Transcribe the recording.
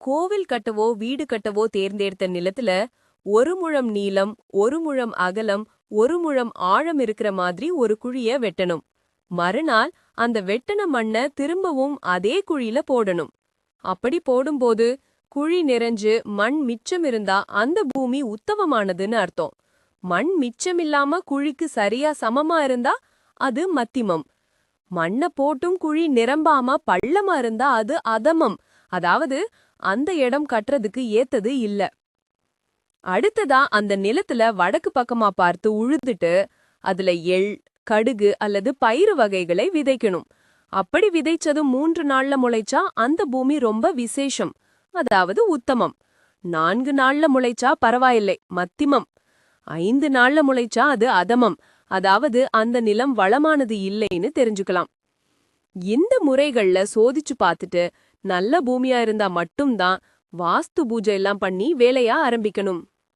கோவில் கட்டவோ வீடு கட்டவோ தேர்ந்தெடுத்த நிலத்துல ஒரு முழம் நீளம் ஒரு முழம் அகலம் ஒரு முழம் ஆழம் இருக்கிற மாதிரி ஒரு குழிய வெட்டணும். மறுநாள் அந்த வெட்டன மண்ண திரும்பவும் அதே குழியில போடணும். அப்படி போடும்போது குழி நிறைஞ்சு மண் மிச்சம் இருந்தா அந்த பூமி உத்தமமானதுன்னு அர்த்தம். மண் மிச்சமில்லாம குழிக்கு சரியா சமமா இருந்தா அது மத்திமம். மண்ண போட்டும் குழி நிரம்பாம பள்ளமா இருந்தா அது அதமம். அதாவது அந்த இடம் கட்டுறதுக்கு ஏத்தது இல்ல. அடுத்ததா அந்த நிலத்துல வடக்கு பக்கமா பார்த்து உழுதுட்டு அதுல எள் கடுகு அல்லது பயிறு வகைகளை விதைக்கணும். அப்படி விதைச்சதும் மூன்று நாள்ல முளைச்சா அந்த பூமி ரொம்ப விசேஷம். அதாவது உத்தமம். நான்கு நாள்ல முளைச்சா பரவாயில்லை மத்திமம். ஐந்து நாள்ல முளைச்சா அது அதமம். அதாவது அந்த நிலம் வளமானது இல்லைன்னு தெரிஞ்சுக்கலாம். இந்த முறைகள்ல சோதிச்சு பார்த்துட்டு நல்ல பூமியா இருந்தா மட்டும்தான் வாஸ்து பூஜை எல்லாம் பண்ணி வேலையா ஆரம்பிக்கணும்.